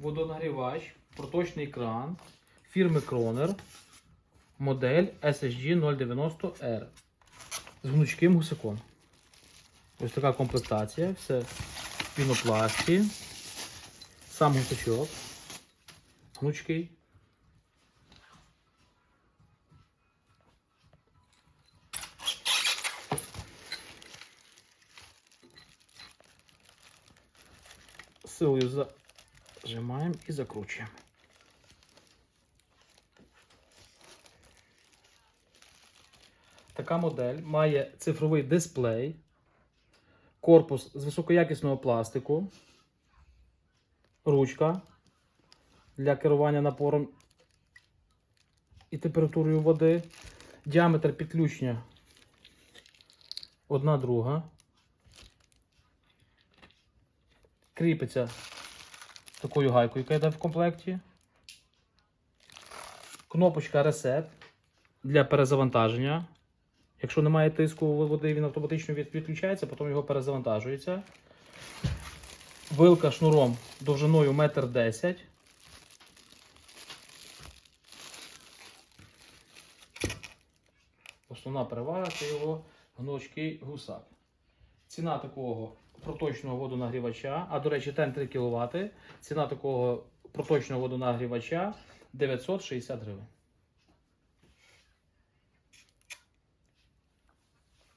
водонагрівач, проточний кран фірми Кронер, модель SSG 090R з гнучким гусаком. Ось така комплектація, все в пінопласті. Сам гусачок. Гнучкий. Силою зажимаємо і закручуємо. Така модель має цифровий дисплей, корпус з високоякісного пластику, ручка для керування напором і температурою води, діаметр підключення одна друга. Кріпиться такою гайкою, яка йде в комплекті. Кнопочка Reset для перезавантаження. Якщо немає тиску води, він автоматично відключається, потім його перезавантажується. Вилка шнуром довжиною 1,10 м. Основна перевага це його гнучкий гусак. Ціна такого проточного водонагрівача, а до речі, тен 3 кВт. Ціна такого проточного водонагрівача 960 гривень.